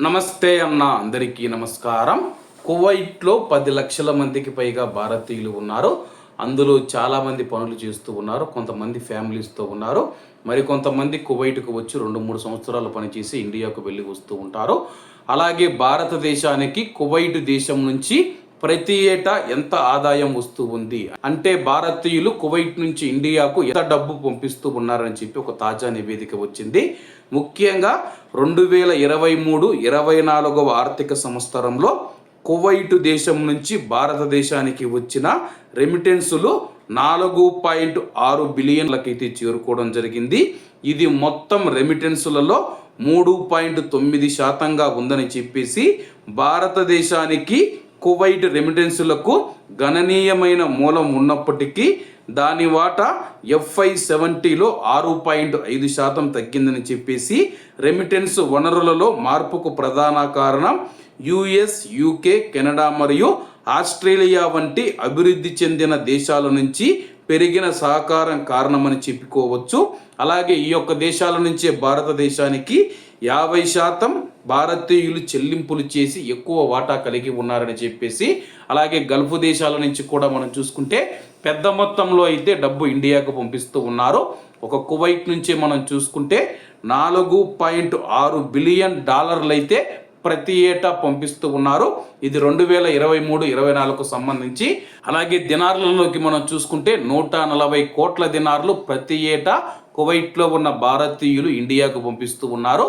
నమస్తే అన్న అందరికీ నమస్కారం. కువైట్లో పది లక్షల మందికి పైగా భారతీయులు ఉన్నారు. అందులో చాలామంది పనులు చేస్తూ ఉన్నారు. కొంతమంది ఫ్యామిలీస్తో ఉన్నారు. మరి కొంతమంది కువైట్కు వచ్చి రెండు మూడు సంవత్సరాలు పనిచేసి ఇండియాకు వెళ్ళి వస్తూ ఉంటారు. అలాగే భారతదేశానికి కువైట్ దేశం నుంచి ప్రతి ఏటా ఎంత ఆదాయం వస్తూ ఉంది? అంటే భారతీయులు కువైట్ నుంచి ఇండియాకు ఎంత డబ్బు పంపిస్తూ ఉన్నారని చెప్పి ఒక తాజా నివేదిక వచ్చింది. ముఖ్యంగా రెండు వేల ఇరవై మూడు ఇరవై నాలుగవ ఆర్థిక సంవత్సరంలో కువైట్ దేశం నుంచి భారతదేశానికి వచ్చిన రెమిటెన్సులు నాలుగు పాయింట్ ఆరు బిలియన్లకైతే చేరుకోవడం జరిగింది. ఇది మొత్తం రెమిటెన్సులలో మూడు పాయింట్ తొమ్మిది శాతంగా ఉందని చెప్పేసి భారతదేశానికి కువైట్ రెమిటెన్సులకు గణనీయమైన మూలం ఉన్నప్పటికీ దాని వాటా ఎఫ్ఐ సెవెంటీలో ఆరు పాయింట్ ఐదు శాతం తగ్గిందని చెప్పేసి రెమిటెన్స్ వనరులలో మార్పుకు ప్రధాన కారణం యుఎస్ యూకే కెనడా మరియు ఆస్ట్రేలియా వంటి అభివృద్ధి చెందిన దేశాల నుంచి పెరిగిన సహకారం కారణమని చెప్పుకోవచ్చు. అలాగే ఈ యొక్క దేశాల నుంచే భారతదేశానికి యాభై శాతం భారతీయులు చెల్లింపులు చేసి ఎక్కువ వాటా కలిగి ఉన్నారని చెప్పేసి అలాగే గల్ఫ్ దేశాల నుంచి కూడా మనం చూసుకుంటే పెద్ద మొత్తంలో అయితే డబ్బు ఇండియాకు పంపిస్తూ ఉన్నారు. ఒక కువైట్ నుంచి మనం చూసుకుంటే నాలుగు పాయింట్ ఆరు బిలియన్ డాలర్లు అయితే ప్రతి ఏటా పంపిస్తూ ఉన్నారు. ఇది రెండు వేల ఇరవై మూడు ఇరవై నాలుగుకు సంబంధించి. అలాగే దినార్లలోకి మనం చూసుకుంటే నూట నలభై కోట్ల దినార్లు ప్రతి ఏటా కువైట్లో ఉన్న భారతీయులు ఇండియాకు పంపిస్తూ ఉన్నారు.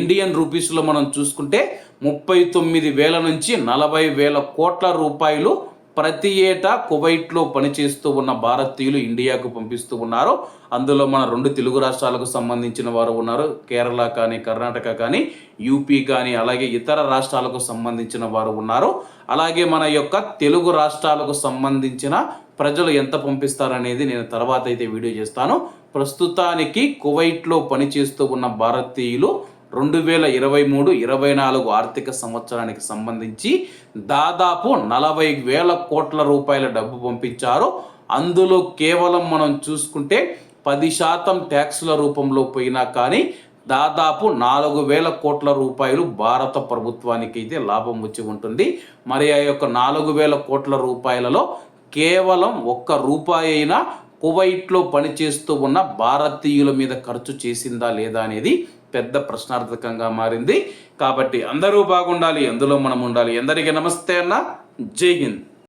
ఇండియన్ రూపీస్లో మనం చూసుకుంటే ముప్పై తొమ్మిది వేల నుంచి నలభై వేల కోట్ల రూపాయలు ప్రతి ఏటా కువైట్లో పనిచేస్తూ ఉన్న భారతీయులు ఇండియాకు పంపిస్తూ ఉన్నారు. అందులో మన రెండు తెలుగు రాష్ట్రాలకు సంబంధించిన వారు ఉన్నారు. కేరళ కానీ కర్ణాటక కానీ యూపీ కానీ అలాగే ఇతర రాష్ట్రాలకు సంబంధించిన వారు ఉన్నారు. అలాగే మన యొక్క తెలుగు రాష్ట్రాలకు సంబంధించిన ప్రజలు ఎంత పంపిస్తారనేది నేను తర్వాత అయితే వీడియో చేస్తాను. ప్రస్తుతానికి కువైట్లో పనిచేస్తూ ఉన్న భారతీయులు రెండు వేల ఇరవై మూడు ఇరవై నాలుగు ఆర్థిక సంవత్సరానికి సంబంధించి దాదాపు నలభై వేల కోట్ల రూపాయల డబ్బు పంపించారు. అందులో కేవలం మనం చూసుకుంటే పది శాతం ట్యాక్సుల రూపంలో పోయినా కానీ దాదాపు నాలుగు వేల కోట్ల రూపాయలు భారత ప్రభుత్వానికి అయితే లాభం వచ్చి ఉంటుంది. మరి ఆ యొక్క నాలుగు వేల కోట్ల రూపాయలలో కేవలం ఒక్క రూపాయి అయినా కువైట్లో పనిచేస్తూ ఉన్న భారతీయుల మీద ఖర్చు చేసిందా లేదా అనేది పెద్ద ప్రశ్నార్థకంగా మారింది. కాబట్టి అందరూ బాగుండాలి అందులో మనం ఉండాలి. అందరికీ నమస్తే అన్న. జై హింద్.